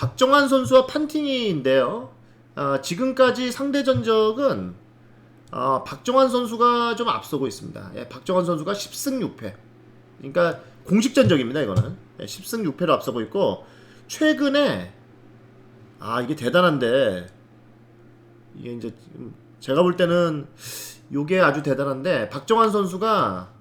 박정환 선수와 판팅이인데요. 아, 지금까지 상대 전적은 어, 박정환 선수가 좀 앞서고 있습니다. 예, 박정환 선수가 10승 6패. 그러니까 공식 전적입니다. 이거는 예, 10승 6패로 앞서고 있고 최근에 아 이게 대단한데 이게 이제 제가 볼 때는 요게 아주 대단한데 박정환 선수가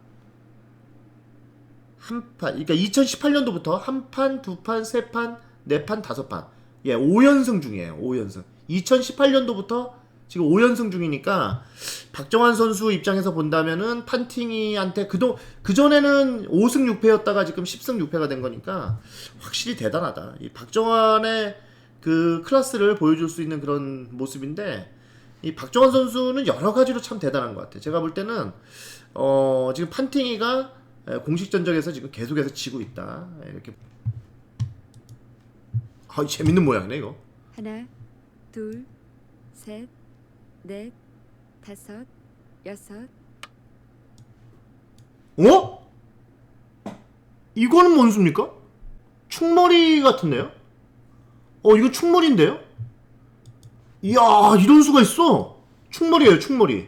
한 판, 그러니까 2018년도부터 한 판, 두 판, 세 판, 네 판, 다섯 판. 예, 5연승 중이에요. 5연승. 2018년도부터 지금 5연승 중이니까 박정환 선수 입장에서 본다면은 판팅이한테 그동 그전에는 5승 6패였다가 지금 10승 6패가 된 거니까 확실히 대단하다. 이 박정환의 그 클래스를 보여줄 수 있는 그런 모습인데 이 박정환 선수는 여러 가지로 참 대단한 것 같아요. 제가 볼 때는 어 지금 판팅이가 에, 공식 전적에서 지금 계속해서 지고 있다. 에, 이렇게 아 재밌는 모양이네 이거. 하나, 둘, 셋, 넷, 다섯, 여섯, 어? 이거는 뭔 수입니까? 충머리 같은데요? 어 이거 충머리인데요? 이야 이런 수가 있어 충머리예요 충머리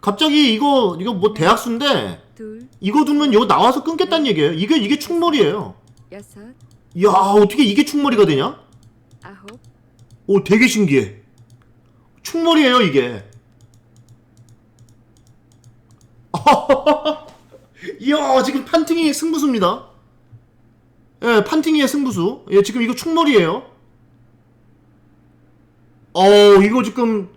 갑자기 이거 이거 뭐 대학수인데 둘, 이거 두면 이거 나와서 끊겠다는 얘기예요 이게 이게 충머리예요 여섯, 이 야 어떻게 이게 충머리가 되냐? 아홉, 오 되게 신기해. 충머리예요 이게. 이야 지금 판팅이 승부수입니다. 예 판팅이의 승부수. 예 지금 이거 충머리예요. 어 이거 지금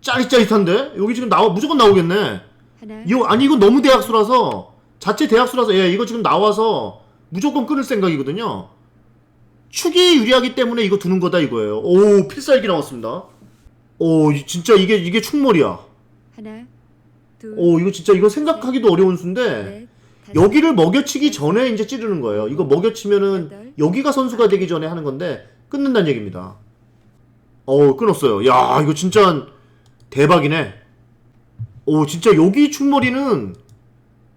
짜릿짜릿한데? 여기 지금 나와 무조건 나오겠네. 하나, 이거 아니 이거 너무 대학수라서 자체 대학수라서 예 이거 지금 나와서 무조건 끊을 생각이거든요. 축이 유리하기 때문에 이거 두는 거다 이거예요. 오 필살기 나왔습니다. 오 이- 진짜 이게 이게 충머리야. 하나, 둘, 오 이거 진짜 이거 생각하기도 어려운 수인데 넷, 다섯, 여기를 먹여치기 전에 이제 찌르는 거예요. 이거 먹여치면은 여기가 선수가 되기 전에 하는 건데 끊는다는 얘기입니다. 어 끊었어요. 야 이거 진짜 대박이네. 오 진짜 여기 충머리는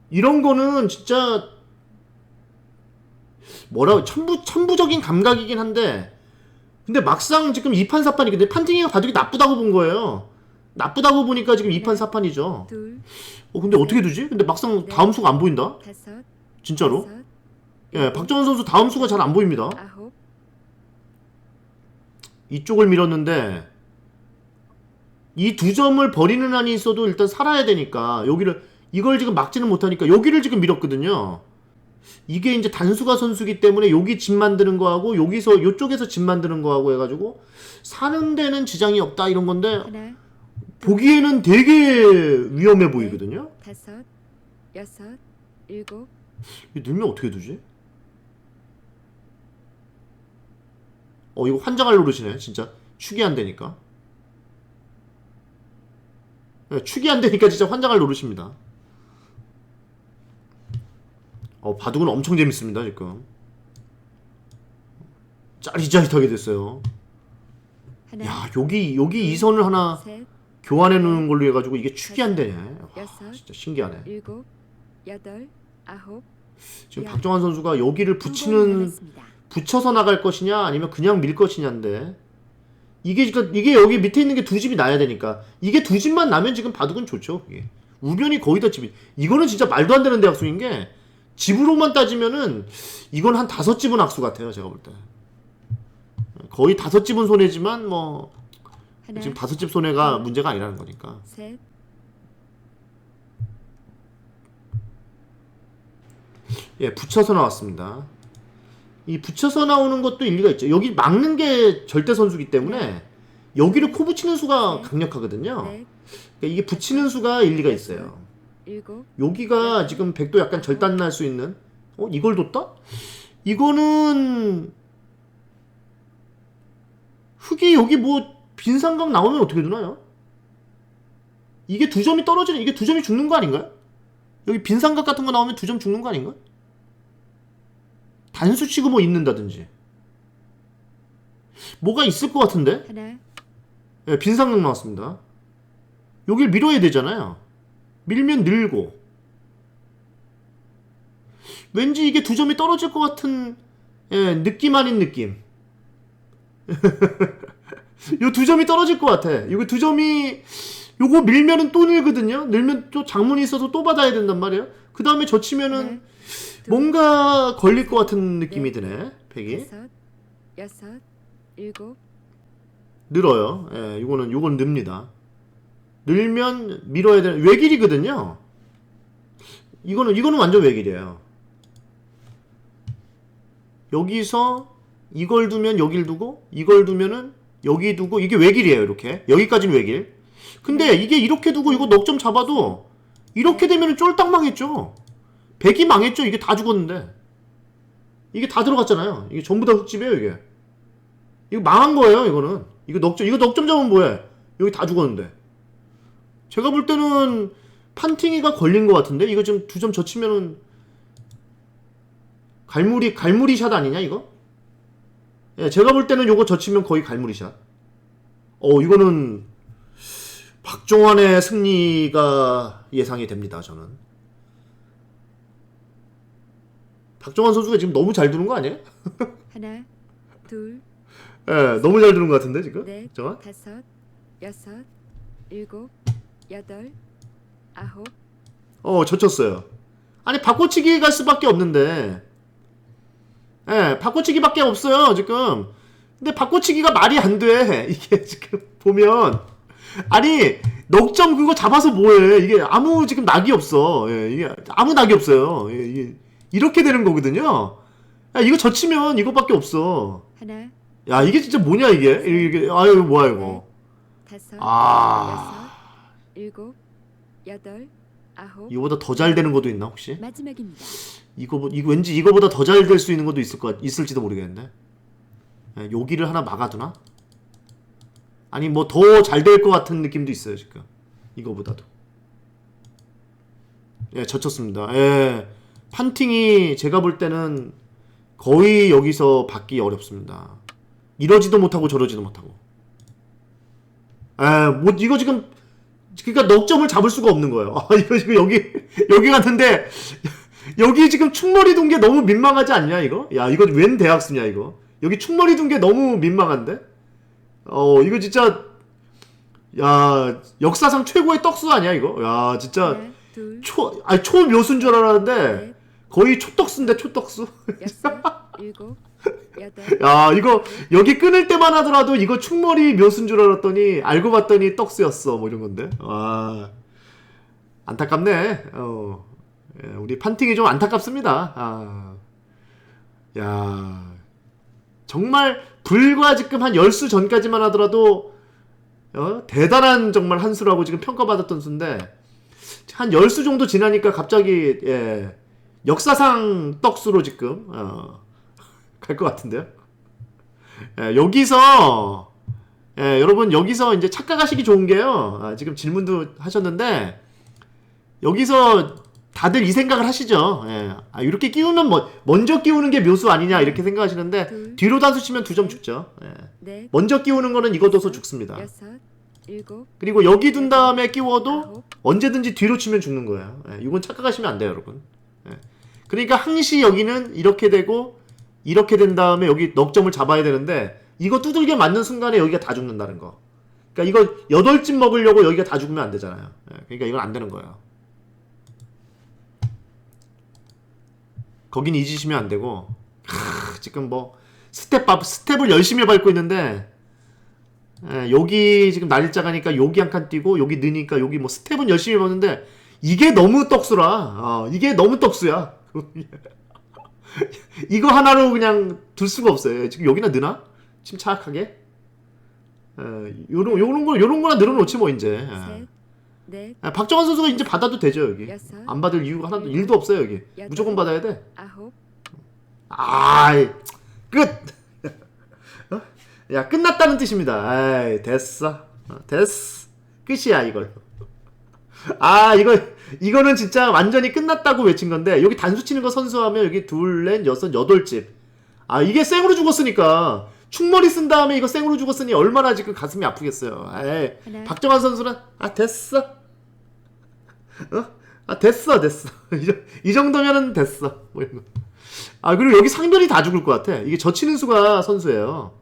이런 거는 진짜 뭐라 천부 천부적인 감각이긴 한데 근데 막상 지금 2판 4판이 근데 판팅이가 바둑이 나쁘다고 본 거예요. 나쁘다고 보니까 지금 2판 4판이죠. 둘, 어 근데 어떻게 두지? 근데 막상 다음 수가 안 보인다. 다섯, 진짜로? 여섯, 예, 박정원 선수 다음 수가 잘 안 보입니다. 아홉, 이쪽을 밀었는데 이 두 점을 버리는 한이 있어도 일단 살아야 되니까 여기를 이걸 지금 막지는 못하니까 여기를 지금 밀었거든요. 이게 이제 단수가 선수기 때문에 여기 집 만드는 거하고 여기서 이쪽에서 집 만드는 거하고 해가지고 사는 데는 지장이 없다 이런 건데 하나, 보기에는 되게 위험해 보이거든요. 다섯, 여섯, 일곱, 이 넣으면 어떻게 두지? 어 이거 환장할 노릇이네 진짜. 축이 안 되니까. 네, 축이 안 되니까 진짜 환장할 노릇입니다 어 바둑은 엄청 재밌습니다 지금 짜릿짜릿하게 됐어요 하나, 야 여기 여기 이 선을 하나 셋, 교환해 놓는 걸로 해가지고 이게 축이 안 되네 와, 여섯, 진짜 신기하네 일곱, 여덟, 아홉, 지금 야. 박정환 선수가 여기를 붙이는. 붙여서 나갈 것이냐 아니면 그냥 밀 것이냐인데 이게 그러니까 이게 여기 밑에 있는 게 두 집이 나야 되니까 이게 두 집만 나면 지금 바둑은 좋죠. 이게. 우변이 거의 다 집이 이거는 진짜 말도 안 되는 대학수인 게 집으로만 따지면은 이건 한 다섯 집은 악수 같아요. 제가 볼 때. 거의 다섯 집은 손해지만 뭐 하나, 지금 다섯 집 손해가 문제가 아니라는 거니까. 셋, 예, 붙여서 나왔습니다. 이 붙여서 나오는 것도 일리가 있죠. 여기 막는 게 절대 선수기 때문에 여기를 코 붙이는 수가 네. 강력하거든요. 넷, 그러니까 이게 붙이는 수가 일리가 있어요. 일곱, 여기가 지금 백도 약간 절단 날 수 있는 어 이걸 뒀다? 이거는 흙이 여기 뭐 빈삼각 나오면 어떻게 되나요? 이게 두 점이 떨어지는 이게 두 점이 죽는 거 아닌가요? 여기 빈삼각 같은 거 나오면 두 점 죽는 거 아닌가? 단수 치고 뭐 있는다든지 뭐가 있을 것 같은데? 하나, 예, 빈삼각 나왔습니다. 여길 밀어야 되잖아요. 밀면 늘고. 왠지 이게 두 점이 떨어질 것 같은 예, 느낌 아닌 느낌. 요 두 점이 떨어질 것 같아. 이거 두 점이 요거 밀면은 또 늘거든요. 늘면 또 장문이 있어서 또 받아야 된단 말이에요. 그 다음에 젖히면은 둘, 뭔가 걸릴 것 같은 느낌이 드네. 팩이 다섯, 여섯, 일곱, 늘어요. 예, 이거는 요건 늡니다. 늘면 밀어야 되는 외길이거든요. 이거는 이거는 완전 외길이에요. 여기서 이걸 두면 여길 두고 이걸 두면은 여기 두고 이게 외길이에요. 이렇게 여기까지는 외길. 근데 이게 이렇게 두고 이거 넉점 잡아도 이렇게 되면 은 쫄딱 망했죠. 백이 망했죠. 이게 다 죽었는데 이게 다 들어갔잖아요. 이게 전부 다 흙집이에요. 이게. 이거 망한 거예요, 이거는. 이거 넉점, 이거 넉점 잡으면 뭐해? 여기 다 죽었는데. 제가 볼 때는 판팅이가 걸린 것 같은데? 이거 지금 두 점 젖히면은 갈무리, 갈무리 샷 아니냐, 이거? 예, 제가 볼 때는 요거 젖히면 거의 갈무리 샷. 어, 이거는 박종환의 승리가 예상이 됩니다, 저는. 박종환 선수가 지금 너무 잘 두는 거 아니에요? 하나, 둘, 예, 너무 잘 두는 것 같은데, 지금? 넷, 정말? 다섯, 여섯, 일곱, 여덟, 아홉, 어, 젖혔어요. 아니, 바꿔치기 갈 수밖에 없는데. 예, 바꿔치기밖에 없어요, 지금. 근데 바꿔치기가 말이 안 돼. 이게 지금 보면. 아니, 넉점 그거 잡아서 뭐해. 이게 아무 지금 낙이 없어. 예, 이게 아무 낙이 없어요. 예, 이게 이렇게 되는 거거든요. 야, 이거 젖히면 이거밖에 없어. 하나, 야, 이게 진짜 뭐냐, 이게? 이게, 아유, 뭐야, 이거. 다섯, 아. 여섯, 일곱, 여덟, 아홉, 이거보다 더 잘 되는 것도 있나, 혹시? 마지막입니다. 이거 이거 왠지 이거보다 더 잘 될 수 있는 것도 있을 것 있을지도 모르겠는데. 예, 여기를 하나 막아두나? 아니 뭐 더 잘 될 것 같은 느낌도 있어요 지금. 이거보다도. 예, 젖혔습니다. 예, 판팅이 제가 볼 때는 거의 여기서 받기 어렵습니다. 이러지도 못하고 저러지도 못하고. 예, 뭐 이거 지금 그러니까 넉점을 잡을 수가 없는 거예요. 아, 이거 지금 여기 여기 갔는데 여기 지금 충머리 둔 게 너무 민망하지 않냐 이거? 야 이거 웬 대학수냐 이거? 여기 충머리 둔 게 너무 민망한데? 어 이거 진짜 야 역사상 최고의 떡수 아니야 이거? 야 진짜 하나, 둘, 초 아니 초묘수인 줄 알았는데 넷, 거의 초떡수인데 초떡수? 야 이거 여기 끊을 때만 하더라도 이거 충머리 묘수인 줄 알았더니 알고 봤더니 떡수였어 뭐 이런 건데 와 안타깝네 어 예, 우리 판팅이 좀 안타깝습니다 아. 아야 정말 불과 지금 한 열수 전까지만 하더라도 어? 대단한 정말 한 수라고 지금 평가받았던 수인데 한 열수 정도 지나니까 갑자기 예, 역사상 떡수로 지금 어, 갈것 같은데요. 예, 여기서 예, 여러분 여기서 이제 착각하시기 좋은 게요. 아, 지금 질문도 하셨는데 여기서 다들 이 생각을 하시죠. 예, 아, 이렇게 끼우면 뭐, 먼저 끼우는 게 묘수 아니냐 이렇게 생각하시는데 둘. 뒤로 단수 치면 두 점 죽죠. 예. 넷, 먼저 끼우는 거는 이거 둬서 죽습니다. 여섯, 일곱, 그리고 여기 둔 다음에 끼워도 아홉, 언제든지 뒤로 치면 죽는 거예요. 예, 이건 착각하시면 안 돼요, 여러분. 예. 그러니까 항시 여기는 이렇게 되고 이렇게 된 다음에 여기 넉점을 잡아야 되는데 이거 두들겨 맞는 순간에 여기가 다 죽는다는 거. 그러니까 이거 여덟 집 먹으려고 여기가 다 죽으면 안 되잖아요. 예, 그러니까 이건 안 되는 거예요. 거긴 잊으시면 안 되고 크, 지금 뭐 스텝 밥 스텝을 열심히 밟고 있는데 예, 여기 지금 날짜 가니까 여기 한 칸 뛰고 여기 느니까 여기 뭐 스텝은 열심히 봤는데 이게 너무 떡수라. 어, 이게 너무 떡수야. 이거 하나로 그냥 둘 수가 없어요. 지금 여기나 느나? 침착하게. 에, 요런 요런 거 요런 거나 늘어놓지 뭐 이제. 아, 박정환 선수가 이제 받아도 되죠 여기. 여섯, 안 받을 이유가 하나도 일도 없어요 여기. 여덟. 무조건 받아야 돼. 아홉, 아이 끝. 어? 야 끝났다는 뜻입니다. 아이 됐어. 어, 됐어. 끝이야 이걸. 아 이거 이거는 진짜 완전히 끝났다고 외친 건데 여기 단수 치는 거 선수하면 여기 둘, 넷, 여섯, 여덟 집. 아 이게 생으로 죽었으니까 충머리 쓴 다음에 이거 생으로 죽었으니 얼마나 지금 가슴이 아프겠어요. 에이, 하나. 박정환 선수는 아 됐어. 어? 아 됐어 됐어. 이, 정- 정도면은 됐어. 뭐 이런 거. 아 그리고 여기 상변이 다 죽을 것 같아. 이게 젖히는 수가 선수예요.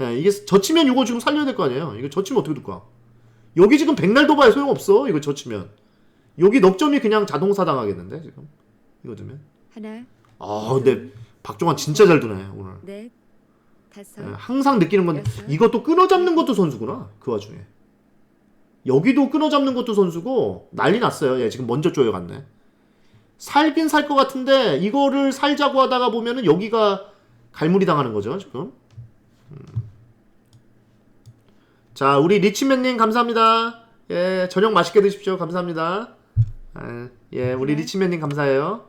예, 이게 젖히면 이거 지금 살려야 될 거 아니에요. 이거 젖히면 어떻게 될 거야? 여기 지금 백날 도바에 소용 없어. 이거 젖히면 여기 넉점이 그냥 자동사 당하겠는데 지금 이거 두면. 하나, 아 근데 박종환 진짜 잘 두네 오늘. 넷, 다섯, 예, 항상 느끼는 건 여섯. 이것도 끊어잡는 것도 선수구나 그 와중에 여기도 끊어잡는 것도 선수고 난리 났어요 얘 지금 먼저 쪼여갔네 살긴 살 것 같은데 이거를 살자고 하다가 보면은 여기가 갈무리 당하는 거죠 지금 음. 자 우리 리치맨님 감사합니다 예 저녁 맛있게 드십시오 감사합니다 아, 예 우리 네. 리치맨님 감사해요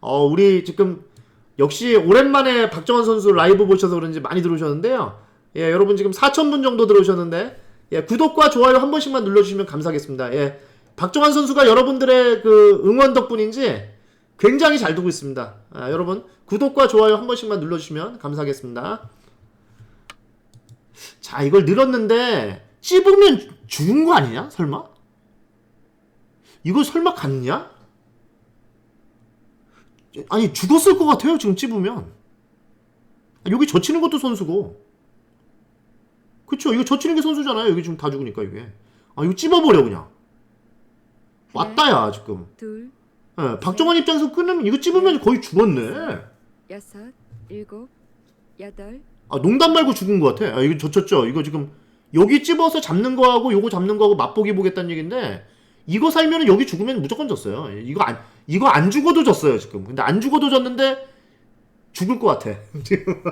어 우리 지금 역시 오랜만에 박정환 선수 라이브 보셔서 그런지 많이 들어오셨는데요. 예, 여러분 지금 4,000분 정도 들어오셨는데, 예, 구독과 좋아요 한 번씩만 눌러주시면 감사하겠습니다. 예, 박정환 선수가 여러분들의 그 응원 덕분인지 굉장히 잘 두고 있습니다. 아, 여러분, 구독과 좋아요 한 번씩만 눌러주시면 감사하겠습니다. 자, 이걸 늘었는데, 찝으면 죽은 거 아니냐? 설마? 이거 설마 갔냐? 아니 죽었을 것 같아요 지금 찝으면. 여기 젖히는 것도 선수고. 그쵸? 이거 젖히는 게 선수잖아요. 여기 지금 다 죽으니까 이게. 아 이거 찝어버려 그냥. 왔다야 지금. 둘, 예, 박정환 입장에서 끊으면 이거 찝으면 거의 죽었네. 여섯, 일곱, 여덟, 아 농담 말고 죽은 것 같아. 아 이거 젖혔죠? 이거 지금 여기 찝어서 잡는 거하고 요거 잡는 거하고 맛보기 보겠다는 얘긴데 이거 살면은 여기 죽으면 무조건 졌어요. 이거 안 이거 안 죽어도 졌어요 지금. 근데 안 죽어도 졌는데 죽을 것 같아. 지금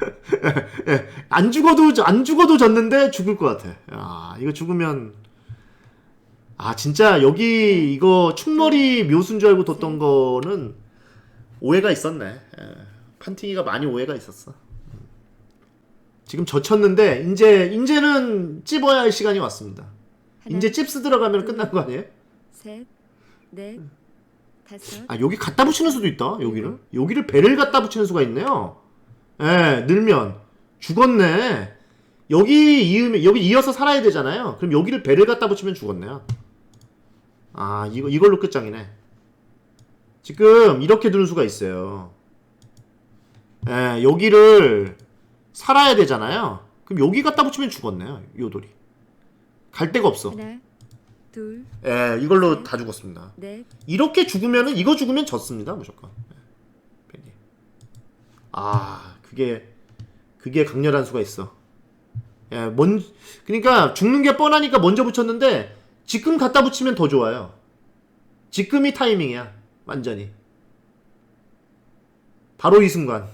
예, 안 죽어도 안 죽어도 졌는데 죽을 것 같아. 아 이거 죽으면 아 진짜 여기 이거 충머리 묘수인 줄 알고 뒀던 거는 오해가 있었네. 예, 판팅이가 많이 오해가 있었어 지금 젖혔는데 이제 이제는 찝어야 할 시간이 왔습니다. 하나, 이제 찝스 들어가면 끝난 거 아니에요? 셋, 넷, 다섯, 아 여기 갖다 붙이는 수도 있다. 여기를 여기를 배를 갖다 붙이는 수가 있네요. 예, 늘면 죽었네. 여기 이으면 여기 이어서 살아야 되잖아요. 그럼 여기를 배를 갖다 붙이면 죽었네요. 아 이거 이걸로 끝장이네. 지금 이렇게 두는 수가 있어요. 예, 여기를 살아야 되잖아요. 그럼 여기 갖다 붙이면 죽었네요. 요 돌이. 갈 데가 없어. 하나, 둘, 예, 이걸로 다 죽었습니다. 넷, 이렇게 죽으면은 이거 죽으면 졌습니다 무조건. 네. 괜히. 아 그게 그게 강렬한 수가 있어. 예, 먼 그러니까 죽는 게 뻔하니까 먼저 붙였는데 지금 갖다 붙이면 더 좋아요. 지금이 타이밍이야 완전히. 바로 이 순간.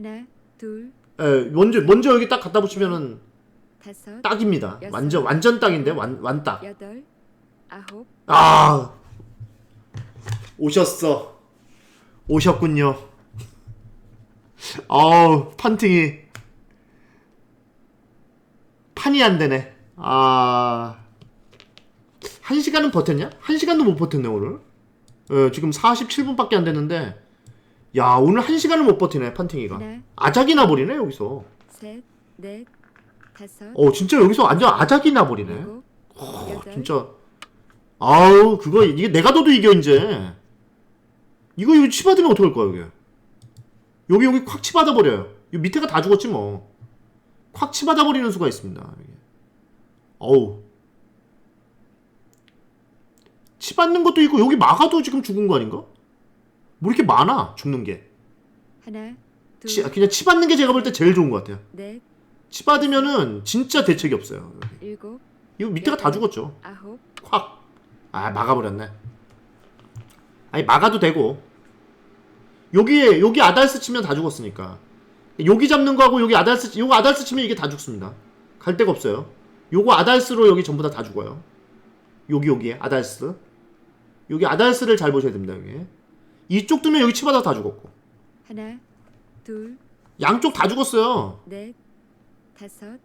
하나, 둘, 예, 먼저 먼저 여기 딱 갖다 붙이면은 다섯, 딱입니다. 여섯. 완전 완전 딱인데 완 완딱. 여덟, 아홉, 아 오셨어 오셨군요 아우 판팅이 판이 안 되네 아한 시간은 버텼냐? 한 시간도 못 버텼네 오늘 예, 지금 47분밖에 안 됐는데 야 오늘 한 시간을 못 버티네 판팅이가. 하나, 아작이 나버리네 여기서. 셋, 넷, 다섯, 어 진짜 여기서 완전 아작이 나버리네. 일곱, 여덟, 진짜. 아우 그거 이게 내가 둬도 이겨 이제. 이거 이거 치받으면 어떡할 거야 여기 여기 여기 콱 치받아 버려요. 이 밑에가 다 죽었지 뭐콱 치받아 버리는 수가 있습니다 여기. 어우. 치받는 것도 있고 여기 막아도 지금 죽은 거 아닌가? 뭐 이렇게 많아 죽는 게 하나, 둘, 치, 그냥 치 받는 게 제가 볼 때 제일 좋은 것 같아요 넷, 치 받으면은 진짜 대책이 없어요 여기. 일곱, 이거 밑에가 다 죽었죠 아홉, 확. 아, 막아버렸네. 아니, 막아도 되고. 여기에, 여기 아달스 치면 다 죽었으니까. 여기 잡는 거하고 여기 아달스, 요거 아달스 치면 이게 다 죽습니다. 갈 데가 없어요. 요거 아달스로 여기 전부 다 다 죽어요. 여기, 여기에, 아달스. 여기 아달스를 잘 보셔야 됩니다, 여기. 이쪽 두면 여기 치마다 다 죽었고. 하나, 둘, 양쪽 다 죽었어요. 넷, 다섯,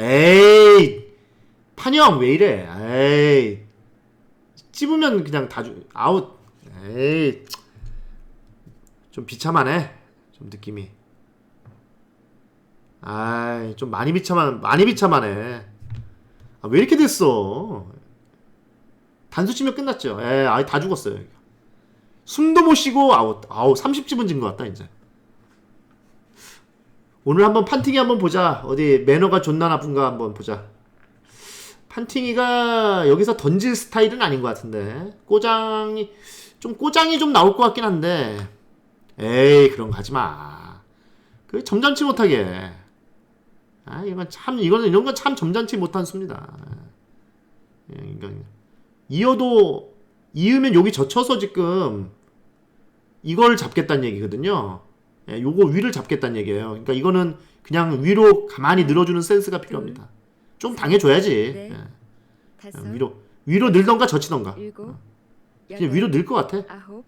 에이! 판형, 왜 이래? 에이. 찝으면 그냥 다 죽, 아웃. 에이. 좀 비참하네. 좀 느낌이. 아이, 좀 많이 비참한, 많이 비참하네. 아, 왜 이렇게 됐어? 단수 치면 끝났죠. 예, 아예 다 죽었어요. 숨도 못 쉬고 아웃. 아우 30집은 진 것 같다 이제. 오늘 한번 판팅이 한번 보자. 어디 매너가 존나 나쁜가 한번 보자. 판팅이가 여기서 던질 스타일은 아닌 것 같은데 꼬장이 좀 꼬장이 좀 나올 것 같긴 한데 에이 그런 거 하지 마. 그 점잖지 못하게. 아 이건 참 이거는 이런 건 참 점잖지 못한 수입니다. 예, 이건 이어도 이으면 여기 젖혀서 지금 이걸 잡겠다는 얘기거든요. 예, 요거 위를 잡겠다는 얘기예요. 그러니까 이거는 그냥 위로 가만히 늘어주는 센스가 필요합니다. 좀 당해줘야지. 네. 예, 다섯, 그냥 위로 위로 늘던가 젖히던가. 일곱, 그냥 여덟, 위로 늘 것 같아. 아홉,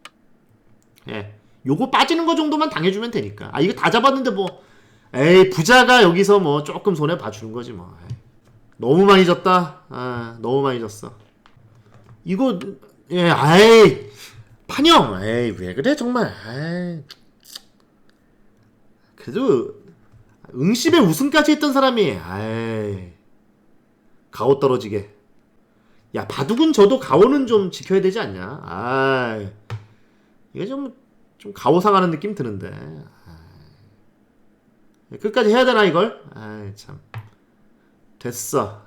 예. 요거 빠지는 거 정도만 당해주면 되니까. 아, 이거 다 잡았는데 뭐, 에이, 부자가 여기서 뭐 조금 손해 봐주는 거지 뭐. 에이. 너무 많이 졌다. 아, 너무 많이 졌어. 이거, 예, 아이, 판형, 에이, 왜 그래, 정말. 에이. 그래도, 응십에 우승까지 했던 사람이, 에이, 가오 떨어지게. 야, 바둑은 저도 가오는 좀 지켜야 되지 않냐? 아이. 이거 좀, 좀 가오상하는 느낌 드는데. 아이. 끝까지 해야 되나, 이걸? 아이, 참. 됐어.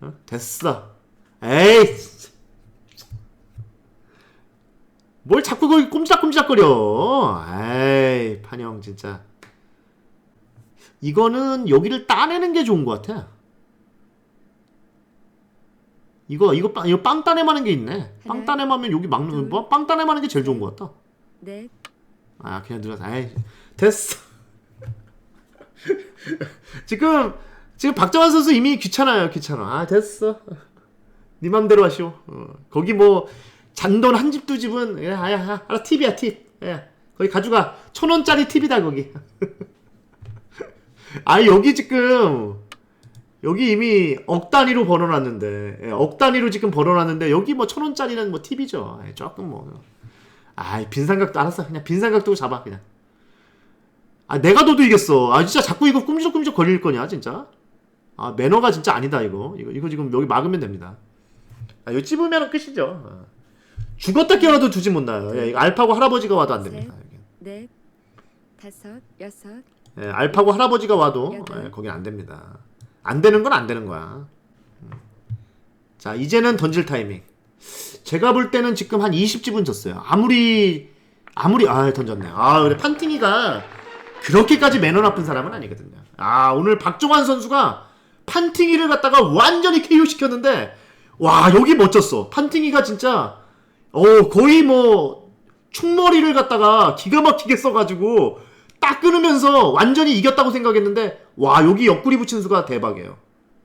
어? 됐어. 에이! 거기 꼼지락꼼지락거려. 에이, 판형, 진짜. 이거는 여기를 따내는 게 좋은 것 같아. 이거, 이거, 빵, 이거 빵 따내마는 게 있네. 빵 하나, 따내마면 여기 막는, 둘, 뭐, 빵 따내마는 게 제일 좋은 것 같다. 넷, 아 그냥 들어서 아이 됐어 지금 지금 박정환 선수 이미 귀찮아요 귀찮아 아 됐어 네 맘대로 하시오 어, 거기 뭐 잔돈 한 집 두 집은 예, 아야 알아 팁이야 팁. 예, 거기 가져가. 천 원짜리 팁이다 거기. 아 여기 지금 여기 이미 억 단위로 벌어놨는데 예, 억 단위로 지금 벌어놨는데 여기 뭐 천 원짜리는 뭐 팁이죠. 예, 조금 뭐. 아이 빈삼각도 알았어. 그냥 빈 삼각도 잡아 그냥. 아 내가 너도 이겼어. 아 진짜 자꾸 이거 꼼지락꼼지락 걸릴 거냐 진짜? 아 매너가 진짜 아니다 이거. 이거 이거 지금 여기 막으면 됩니다. 아 이거 찝으면 끝이죠. 어. 죽었다 깨어나도 두지 못 나요 예, 이거 알파고 할아버지가 와도 안 됩니다 넷, 다섯, 여섯, 예, 알파고 할아버지가 와도. 예, 거긴 안 됩니다 안 되는 건 안 되는 거야 음. 자 이제는 던질 타이밍 제가 볼 때는 지금 한 20집은 졌어요. 아무리 아무리 아 던졌네. 아 그래 판팅이가 그렇게까지 매너 나쁜 사람은 아니거든요. 아 오늘 박종환 선수가 판팅이를 갖다가 완전히 KO 시켰는데 와 여기 멋졌어. 판팅이가 진짜 어 거의 뭐 충머리를 갖다가 기가 막히게 써가지고 딱 끊으면서 완전히 이겼다고 생각했는데 와 여기 옆구리 붙인 수가 대박이에요.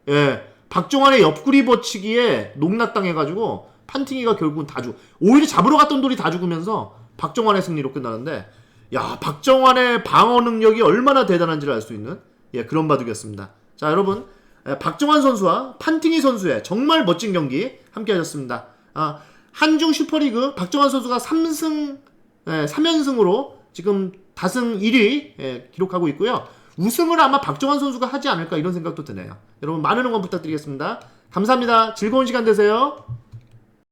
예, 박종환의 옆구리 버치기에 농락당해가지고 판팅이가 결국은 다 죽. 오히려 잡으러 갔던 돌이 다 죽으면서 박정환의 승리로 끝나는데, 야 박정환의 방어 능력이 얼마나 대단한지를 알 수 있는 예 그런 바둑이었습니다. 자 여러분, 예, 박정환 선수와 판팅이 선수의 정말 멋진 경기 함께하셨습니다. 아 한중 슈퍼리그 박정환 선수가 3승 예, 3연승으로 지금 다승 1위 예, 기록하고 있고요. 우승을 아마 박정환 선수가 하지 않을까 이런 생각도 드네요. 여러분 많은 응원 부탁드리겠습니다. 감사합니다. 즐거운 시간 되세요.